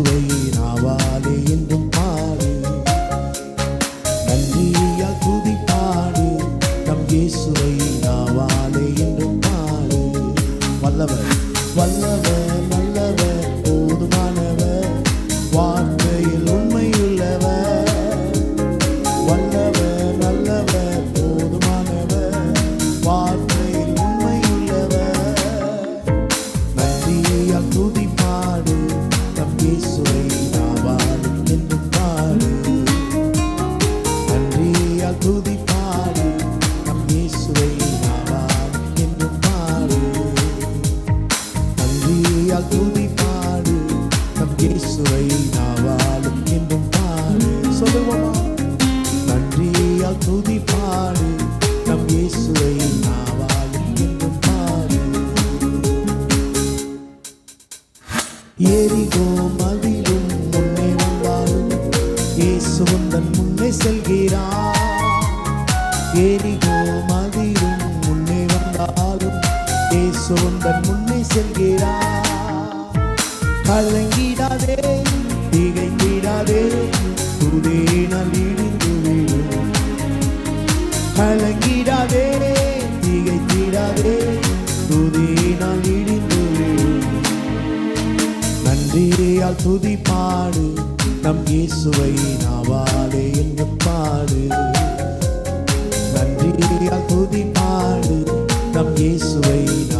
இயேசுவை நாவாலே என்றும் பாடு. நன்றியால் துதி பாடு. நம் இயேசுவை நன்றியால் துதி பாடு. நம் இயேசுவை நாவால் என்றும் பாடு. சொல்லுவோமா? நன்றியால் துதி பாடு. நம் இயேசுவை நாவால் என்றும் பாடு. எரிகோ மதிலும் முன்னே வந்தாலும் இயேசு உந்தன் முன்னே செல்கிறார். எரிகோ மதிலும் முன்னே வந்தாலும் இயேசு உந்தன் முன்னே செல்கிறார். கலங்கிடாதே திகைந்திடாதே துதேனால் இடிந்து விடும் கலங்கிடாதே திகைத்திடாதே துதினால் இடிந்து விடும் நன்றியால் துதி பாடு நம் இயேசுவை நாவாலே என்று பாடு. நன்றியால் துதி பாடு நம் இயேசுவை நாவாலே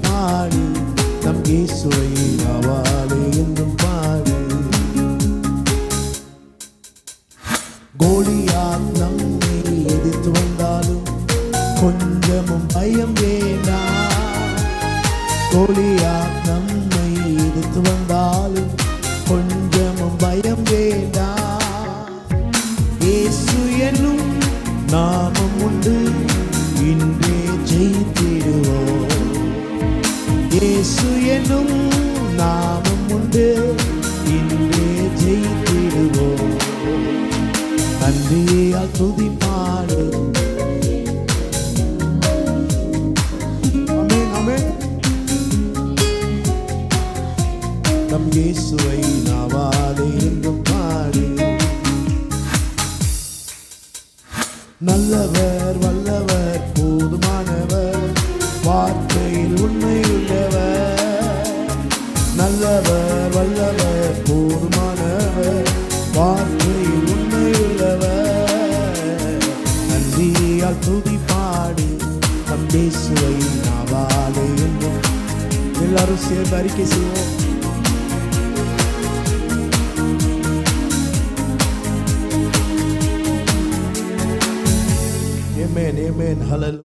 இயேசுவை நாவாலே இன்னும் பாடு கோலியாத் நம்மை எதிர்த்து வந்தாலும் கொஞ்சமும் பயம் வேண்டாம் கோலியாத் நம்மை எதிர்த்து வந்தாலும் கொஞ்சமும் பயம் வேண்டாம் இயேசு என்னும் இயேசு என்னும் நாமம் உண்டு. இன்றே ஜெயித்திடுவோம். தந்தையால் துதி பாடு நம் இயேசுவை நாவாலே என்றும் பாடு. நல்லவர் வல்லவர் போதுமா நல்லவர் வல்லவர் போதுமானவர் வார்த்தை உண்மையுள்ளவர். நன்றியால் துதி பாடு நம் இயேசுவை நாவாலே என்றும் எல்லாரும் சேர்ந்து அறிக்கை செய்வோம். Amen, amen, hallelujah.